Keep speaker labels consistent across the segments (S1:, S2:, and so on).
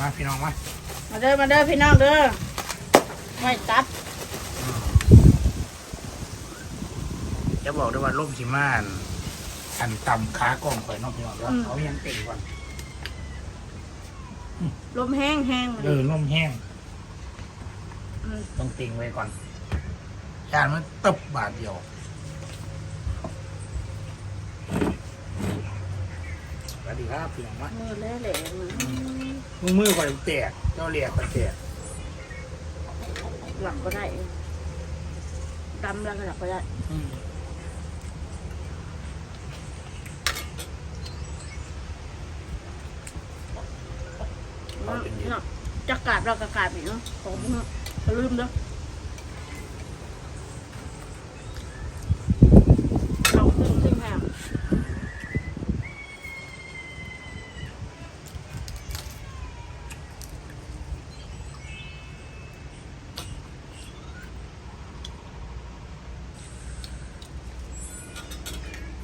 S1: มาพี่น้องมา
S2: มาเด้อมาเด้อพี่น้องเด้อไม่ตับ
S1: จะบอกได้ว่าล่มสิมาอันอันต่ำขากล้องข่อยเน้องพี่น้องเด้อเขายังเต็งก่อน
S2: ลมแห้งแห้ง
S1: เออล่มแห้ง
S2: อืม
S1: ต้องติงไว้ก่อนยานมันตบบาทเดียวสวัสดีครับพี่น้องมา
S2: มือแหล่แหล่ๆ มือ
S1: มือมือข่อยแตกเจ้าเรียกข่อยแตก
S2: หลังก็ได้ดำแล้วก็หลังก็ได้
S1: อืม
S2: เนาะเนาะจะกราบเราก็กราบอีกเนาะของพวกเนาะอย่าลืมเด้อเอาซึ่งซึ่งแห้ง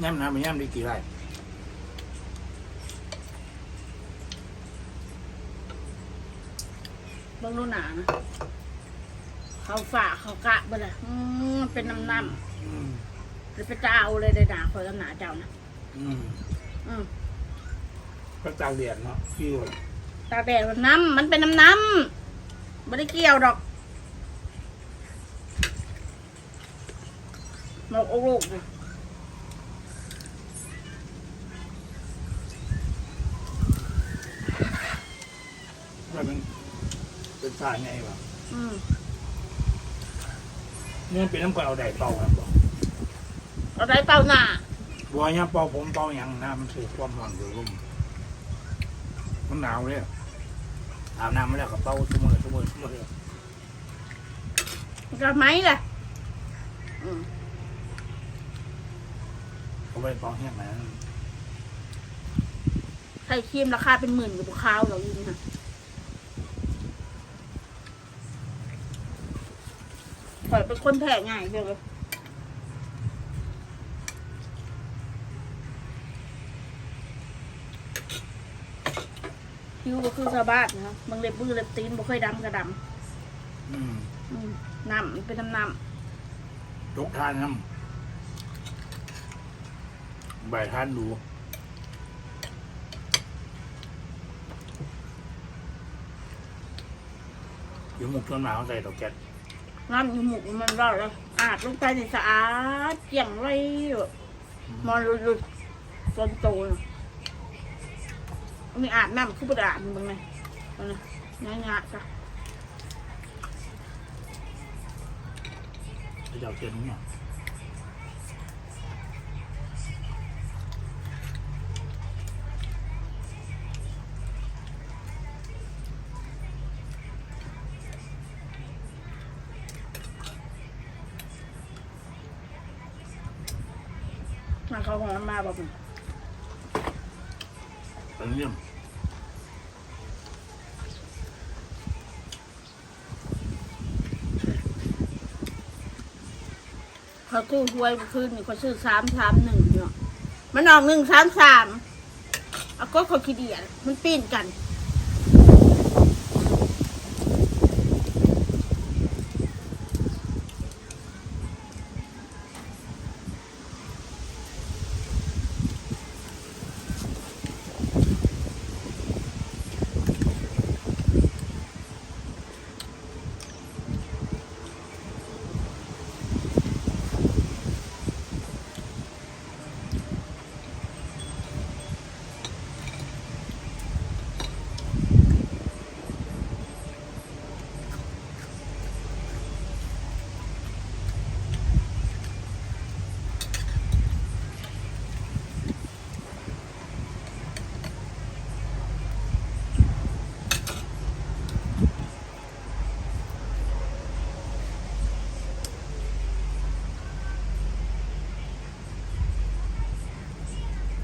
S1: ย่ำน้ำมันย่ำได้กี่ไร่
S2: เบิ่งดูหนานะ เขาฝ่าเขากะไปเลยอืมเป็นน้ำน้
S1: อืมำ
S2: หรือไปเจ้าเลยได้หนาคอยกับหนาเจ้านะ
S1: อืม
S2: อืม
S1: ก็จากเรียนเนาะพี่ว่า
S2: ตากแดดมันน้ำมันเป็นน้ำน้ำไม่ได้เกี่ยวดอกหมกอกลูกนะ
S1: ว่ามันเป็นสายไงวะ
S2: อืม
S1: เนี่ยเป็นน้ำก่อยเอาได้เป่าครับบอก
S2: เอาได้เป่าหน้า
S1: บัวเนี่ยเป่าผมเป่าหยังนะมันถือความร้อนอยู่รุ่มมันหนาวเลยอาบน้ำมาแล้วก็เป่าชั่วโมงชั่วโมงชั่วโมง
S2: ก็ไหมล่ะอืม
S1: เขาไปเป่าแห้งนะ
S2: ใส่ครีมราคาเป็นหมื่นกับบุคาวเราอยู่นี่นะ อยเป็นคนแพ้ง่ายเดียวเลยคิ้วก็คือชาวบ้านนะครับบางเล็บมือเล็บตีนบ่เคยดำกระด
S1: อืมำ
S2: อืมน้ำมันเป็นน้ำน้
S1: ยกทานน้ำใบทานดูอยู่หมุกต้นหนาวใส่ดอกแก๊สำ
S2: น้ำอยู่หมูกมันรอดเลยอาบลงไปในสะอาดเกี่ยงไรมอนหลุดๆจนโตนะมีอาบน้ำคือประดาบมึงไงเอานะง่ายๆจ้ะ
S1: ไอ้เจ้าเทียนเนี่ย
S2: มันเขาของมันมาบอกมัน
S1: เนเรื่อง
S2: เขาซื้อหวยคืนนี่เขาซื้อสามสามหนึ่งเนาะมันออกหนึ่งสามสามเอาก็เขาคิดเดียมันปีนกัน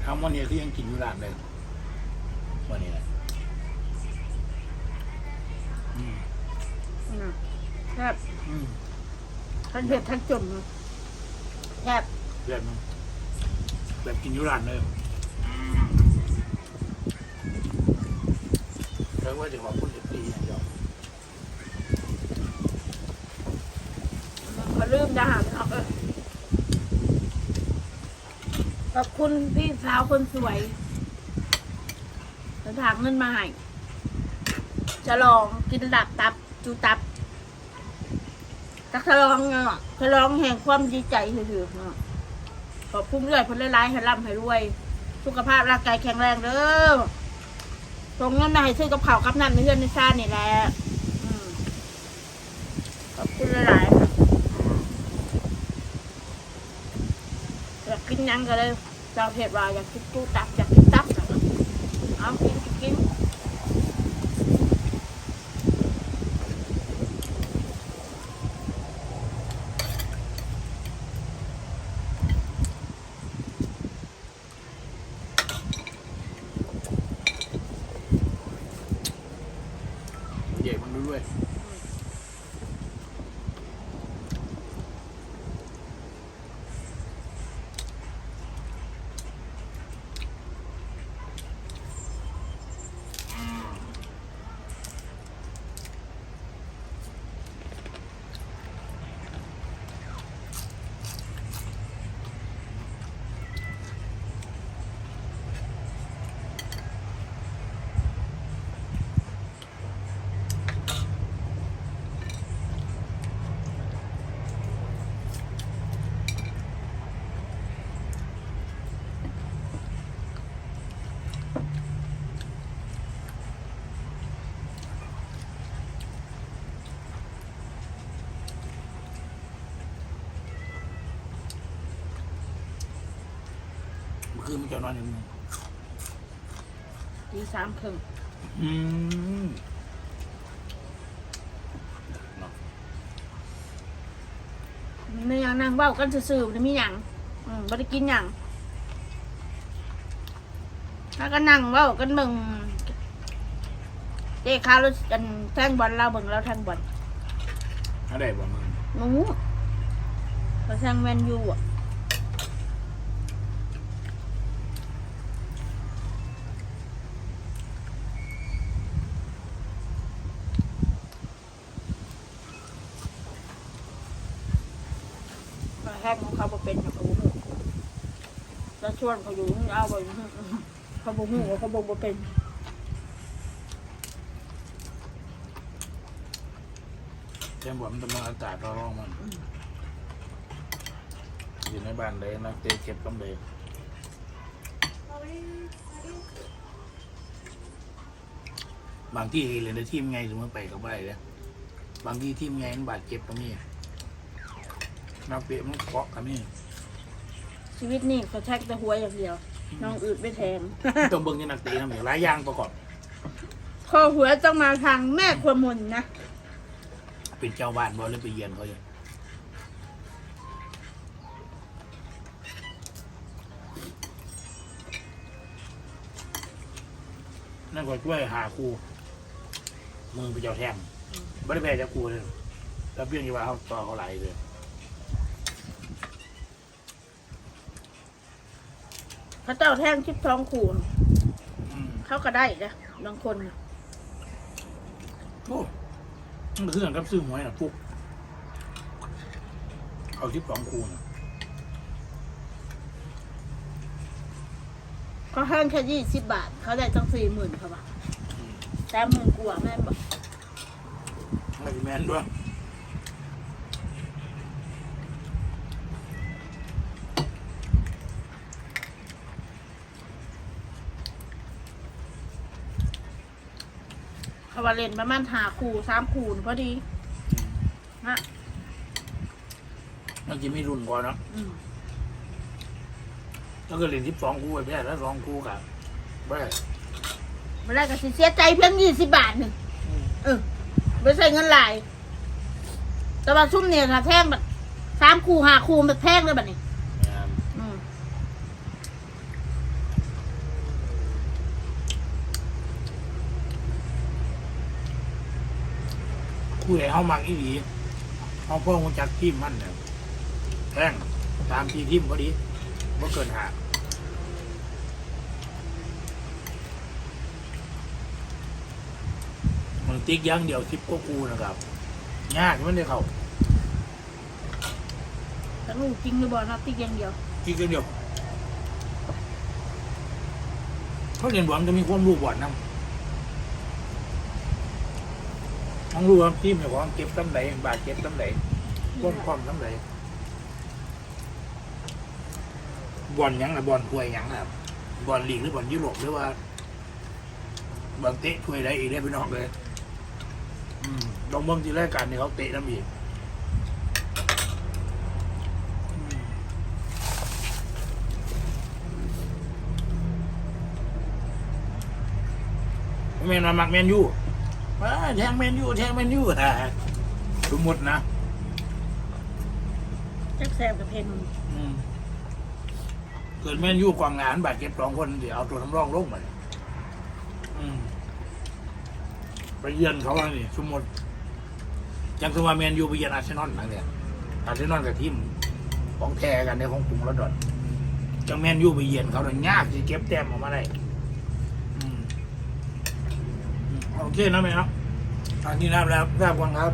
S1: ทำวันนี้คือยังกินอยู่ร้านเลยวันนี้แหละอืม
S2: นะแทบ
S1: อืม
S2: ทั้งเผ็ดทั้งจมแทบ
S1: แบบนั้นแบบกินอยู่ร้านเลยเออว่าจะขอบคุณเอฟซีอย่างเดียว
S2: เขาลืมทหารเอาเออ ขอบคุณพี่สาวคนสวยแล้วถามเงินมาให้จะลองกินหลับตับจูตับจักทะลองเนาะทะลองแห่งความดีใจถือๆขอบคุณเรื่อยเพิ่นหลายให้ร่ำให้รวย สุขภาพร่างกายแข็งแรงเด้อส่งเงินมาให้ซื้อกับข้ากับน้ำในเรือนในซ่านนี่แหละขอบคุณหลายๆค่ะอยา กกินหยังก็เลยเจ้าเห็ดว่าอยากกินตู้ตับอยากกินตับนะเอากินกินกิน
S1: ใหญ่มันด้วย คืนมันจะนอนอย่างนี้
S2: ตีสามครึ่ง
S1: อืม
S2: ไม่ยังนั่งเบ้ากันซื่อๆไม่มีหยังอืมไม่ได้กินหยังถ้าก็นั่งเบ้ากันเบิ่งเจ๊ข้าวแล้วกันแทงบอลเราเบิ่งเราแทงบอล
S1: อะไรบ่มึง
S2: หนูเขาแทงแมนยูอะ แทงของเขาบ่เป็นเขาบ่ฮู้แล้วชวนเขาอยู่เอาไปเขาบ่ฮู้ว่าเขาบ่บ่เป็น
S1: แค่บอกมันจะมาอากาศร้อนๆมันอยู่ในบ้านเลยนักเตะเก็บกำเลยบางที่เลยในทีมไงถึงมันไปกับไปเลยบางที่ทีมไงมันบาดเจ็บก็มีนั กเตะมันเกาะก็มี
S2: ชีวิตนี่เขาแท็กแต่หัวอย่างเดียว น้องอืดไม่แทง
S1: ต้องเบิ่งที่นักเตะทำอย่างหลายอย่างประกอบ
S2: คอหัวต้องมาทางแม่ครัวมนนะ
S1: เป็นเจ้าบ้านบ่เลยไปเยือนเขาอยู่นั่นก็ช่วยหาครูมึงไปเจ้าแทงไม่ได้แพ้เจ้าครูเลยแล้วเพียงที่ว่าเขาต่อเขาไหลายเลย
S2: พระเจ้าแท่งชิบท้องขู่
S1: อืม
S2: เขาก็ได้นะบางคนน่ะ
S1: โอ้มันคือกันกับซื้อหวยนะปุ๊กเอาชิปสองคูนะ
S2: เขาห้างแค่ยี่สิบบาท เขาได้ตั้งสี่หมื่นเขาบอกแต่หมื่นกว่าแม่บอก
S1: ไม่แมนด้วย
S2: เขาว่าเล่นประมาณหาขู่สามขู่พอดีนะ
S1: มันจะไม่รุนกว่าเนาะ
S2: อืม
S1: แล้วก็เรียนชิปสองคูไปแพ้แล้วสองคูกับไม่
S2: เมื่อไรก็สิเสียใจเพียงยี่สิบบาทหนึ่งเออไม่ใช่เงินหลาย แต่ว่าชุ่มเนี่ยค่ะแท่งแบบสามขู่หาขู่แบบแท่งเลยแบบนี้
S1: แม่น
S2: อืม
S1: คูไหนเขามักอีหลีเขาพ่อคงจักทีมมันเนี่ยแท่งตามทีทีมพอดีว่าเกินหามันติ๊กอย่างเดียวทิปก็กูนะครับยากมันได้เข้า
S2: แต่ลูกจริงหรือบ่เนาะติ๊กอย่างเดียว
S1: ติ๊กอย่างเดียวเขาเรียนบอลจะมีความรู้บอลนะ ต้องรู้ว่าทีมเนี่ยของเก็บตำไหนบาดเจ็บตำไหนก้นความตำไหนบอลหยังนะบอลถ้วยหยังนะบอลลีกหรือบอลยุโรปหรือว่าบอลเตะถ้วยใดอีกได้พี่น้องเลยอืมลองเบิ่งที่แรกการที่ยเขาเตะน้ำอีกอืมแมนมามักแมนยู ว้าแทงแมนยูแทงแมนยูอะสมมตินะ
S2: แซ่บแซ่บกับเพน
S1: อืมเกิดแมนยูกวางงานบาดเจ็บสองคนเดี๋ยวเอาตัวทำรองลงมาอืมไปเยือนเขาแล้วนี่สมมติยังสมมติว่าแมนยูไปเยือนอาร์เซนอลนั่นเนี่ยอาร์เซนอลกับทีมของแท้กันในของกรุงลอนดอนจังแมนยูไปเยือนเขาเนี่ยยากจะเก็บแต้มออกมาได้อืมอืม โอเคนะแม่เนาะอันนี้นะแล้วแล้วทราบก่อนครับ